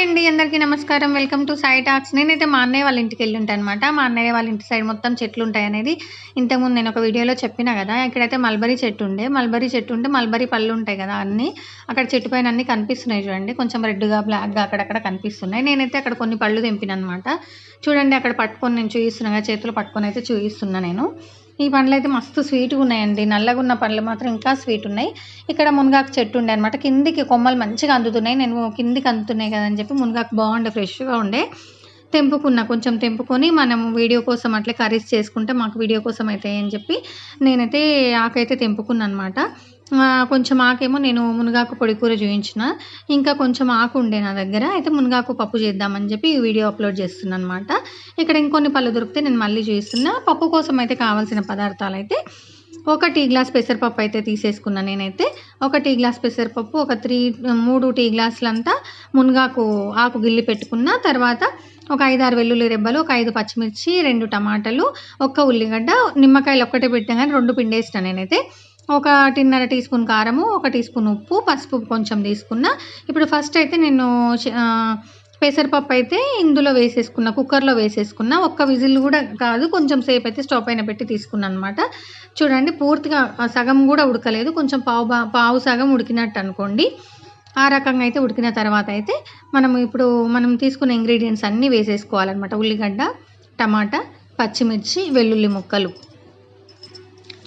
Hi అండి అందరికీ నమస్కారం. Welcome to Sai talks. నేనైతే మా అన్నయ్య వాళ్ళ ఇంటికి వెళ్ళి ఉంటాను అనమాట మా అన్నయ్య వాళ్ళ ఇంటి సైడ్ మొత్తం చెట్లు ఉంటాయి అనేది ఇంతకుముందు నేను ఒక వీడియోలో చెప్పిన కదా. ఇక్కడైతే మల్బరీ చెట్టు ఉండే. మల్బరీ చెట్టు ఉంటే మల్బరీ పళ్ళు ఉంటాయి కదా అన్నీ. అక్కడ చెట్టు పైన అన్నీ కనిపిస్తున్నాయి చూడండి. కొంచెం రెడ్గా బ్లాక్గా అక్కడక్కడ కనిపిస్తున్నాయి. నేనైతే అక్కడ కొన్ని పళ్ళు తెంపిన అనమాట చూడండి అక్కడ పట్టుకొని నేను చూపిస్తున్నాను కదా చేతులు పట్టుకొని అయితే చూపిస్తున్నా నేను. ఈ పండ్లు అయితే మస్తు స్వీట్గా ఉన్నాయండి నల్లగా ఉన్న పండ్లు మాత్రం ఇంకా స్వీట్ ఉన్నాయి ఇక్కడ మునగాకు చెట్టు ఉండే అనమాట కిందికి కొమ్మలు మంచిగా అందుతున్నాయి. నేను కిందికి అందుతున్నాయి కదని చెప్పి మునగాకు బాగుండే ఫ్రెష్గా ఉండే. తెంపుకున్న కొంచెం తెంపుకొని మనం వీడియో కోసం అట్లే కర్రీస్ చేసుకుంటే మాకు వీడియో కోసం అయితే అని చెప్పి నేనైతే ఆకైతే తెంపుకున్నాను అనమాట కొంచెం ఆకేమో నేను మునగాకు పొడి కూర చూపించిన ఇంకా కొంచెం ఆకు ఉండే నా దగ్గర. అయితే మునగాకు పప్పు చేద్దామని చెప్పి ఈ వీడియో అప్లోడ్ చేస్తున్నాను అనమాట ఇక్కడ ఇంకొన్ని పళ్ళు దొరికితే నేను మళ్ళీ చూపిస్తున్నా పప్పు కోసం అయితే కావాల్సిన పదార్థాలు అయితే ఒక టీ గ్లాస్ పెసరపప్పు అయితే తీసేసుకున్నాను నేనైతే. ఒక టీ గ్లాస్ పెసరపప్పు ఒక త్రీ మూడు టీ గ్లాసులంతా మునగాకు ఆకు గిల్లి పెట్టుకున్న. తర్వాత ఒక ఐదు ఆరు వెల్లుల్లి రెబ్బలు ఒక ఐదు పచ్చిమిర్చి రెండు టమాటాలు ఒక్క ఉల్లిగడ్డ నిమ్మకాయలు ఒక్కటే పెట్టాను కానీ రెండు పిండేసిన నేనైతే. ఒక టిన్నర టీ స్పూన్ కారము ఒక టీ స్పూన్ ఉప్పు పసుపు కొంచెం తీసుకున్న. ఇప్పుడు ఫస్ట్ అయితే నేను పెసరపప్పు అయితే ఇందులో వేసేసుకున్న కుక్కర్లో వేసేసుకున్న. ఒక్క విజిల్ కూడా కాదు కొంచెం సేపు అయితే స్టవ్ పైన పెట్టి తీసుకున్నాను అనమాట చూడండి పూర్తిగా సగం కూడా ఉడకలేదు. కొంచెం పావు పావు సగం ఉడికినట్టు అనుకోండి. ఆ రకంగా అయితే ఉడికిన తర్వాత అయితే మనం ఇప్పుడు మనం తీసుకున్న ఇంగ్రీడియంట్స్ అన్నీ వేసేసుకోవాలన్నమాట. ఉల్లిగడ్డ టమాటా పచ్చిమిర్చి వెల్లుల్లి ముక్కలు.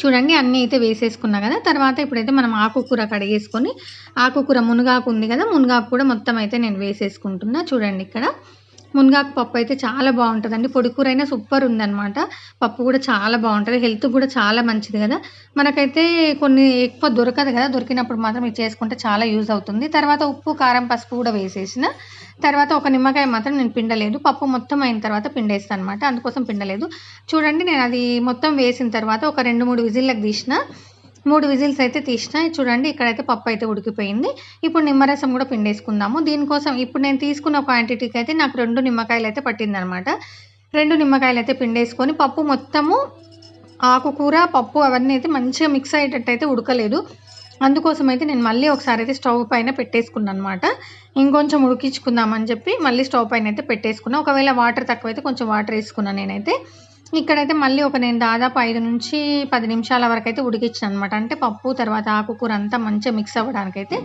చూడండి అన్నీ అయితే వేసేసుకున్నా కదా. తర్వాత ఇప్పుడైతే మనం ఆకుకూర కడిగేసుకొని ఆకుకూర మునగాకు ఉంది కదా మునగాకు కూడా మొత్తం అయితే నేను వేసేసుకుంటున్నా. చూడండి ఇక్కడ. మునగాకు పప్పు అయితే చాలా బాగుంటుందండి. పొడికూర అయినా సూపర్ ఉందన్నమాట. పప్పు కూడా చాలా బాగుంటుంది. హెల్త్ కూడా చాలా మంచిది కదా. మనకైతే కొన్ని ఎక్కువ దొరకదు కదా. దొరికినప్పుడు మాత్రం ఇది చేసుకుంటే చాలా యూజ్ అవుతుంది. తర్వాత ఉప్పు కారం పసుపు కూడా వేసేసిన. తర్వాత ఒక నిమ్మకాయ మాత్రం నేను పిండలేదు. పప్పు మొత్తం అయిన తర్వాత పిండేస్తాను అనమాట అందుకోసం పిండలేదు. చూడండి నేను అది మొత్తం వేసిన తర్వాత ఒక రెండు మూడు విజిల్లకు తీసిన. మూడు విజిల్స్ అయితే తీసిన చూడండి ఇక్కడైతే పప్పు అయితే ఉడికిపోయింది. ఇప్పుడు నిమ్మరసం కూడా పిండేసుకుందాము. దీనికోసం ఇప్పుడు నేను తీసుకున్న క్వాంటిటీకి అయితే నాకు రెండు నిమ్మకాయలు అయితే పట్టిందనమాట. రెండు నిమ్మకాయలు అయితే పిండేసుకొని పప్పు మొత్తము ఆకుకూర పప్పు అవన్నీ అయితే మంచిగా మిక్స్ అయ్యేటట్టు అయితే ఉడకలేదు. అందుకోసం అయితే నేను మళ్ళీ ఒకసారి అయితే స్టవ్ పైన పెట్టేసుకున్నాను అనమాట ఇంకొంచెం ఉడికించుకుందామని చెప్పి మళ్ళీ స్టవ్ పైన అయితే పెట్టేసుకున్నా. ఒకవేళ వాటర్ తక్కువైతే కొంచెం వాటర్ వేసుకున్నాను నేనైతే. ఇక్కడైతే మళ్ళీ ఒక నేను దాదాపు ఐదు నుంచి పది నిమిషాల వరకు అయితే ఉడికించాను అనమాట అంటే పప్పు తర్వాత ఆకుకూర అంతా మంచిగా మిక్స్ అవ్వడానికి అయితే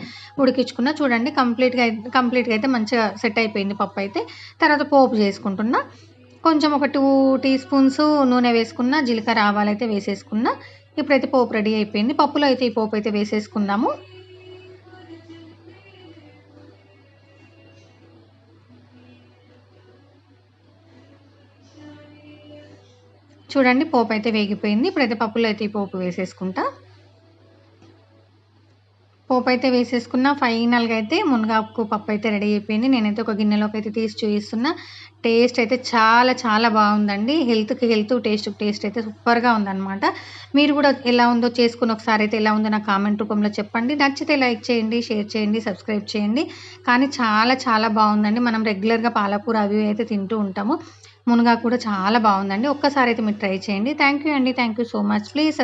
ఉడికించుకున్నా చూడండి కంప్లీట్గా కంప్లీట్గా అయితే మంచిగా సెట్ అయిపోయింది పప్పు అయితే. తర్వాత పోపు చేసుకుంటున్నా. కొంచెం ఒక టూ టీ స్పూన్స్ నూనె వేసుకున్న జీలకర్ర ఆవాలు అయితే వేసేసుకున్నా. ఇప్పుడైతే పోపు రెడీ అయిపోయింది. పప్పులో అయితే ఈ పోపు అయితే వేసేసుకుందాము. చూడండి పోపు అయితే వేగిపోయింది. ఇప్పుడైతే పప్పులో అయితే ఈ పోపు వేసేసుకుంటా. పోపు అయితే వేసేసుకున్న ఫైనల్గా అయితే మునగాకు పప్పు అయితే రెడీ అయిపోయింది. నేనైతే ఒక గిన్నెలోకి అయితే తీసి చూపిస్తున్నా. టేస్ట్ అయితే చాలా చాలా బాగుందండి. హెల్త్కి హెల్త్ టేస్ట్ టేస్ట్ అయితే సూపర్గా ఉందన్నమాట. మీరు కూడా ఎలా ఉందో చేసుకుని ఒకసారి అయితే ఎలా ఉందో నా కామెంట్ రూపంలో చెప్పండి. నచ్చితే లైక్ చేయండి షేర్ చేయండి సబ్స్క్రైబ్ చేయండి. కానీ చాలా చాలా బాగుందండి. మనం రెగ్యులర్గా పాలకూర అవి అయితే తింటూ ఉంటాము. మునగా కూడా చాలా బాగుందండి. ఒక్కసారి అయితే మీరు ట్రై చేయండి. థ్యాంక్ యూ అండి. Thank you so much please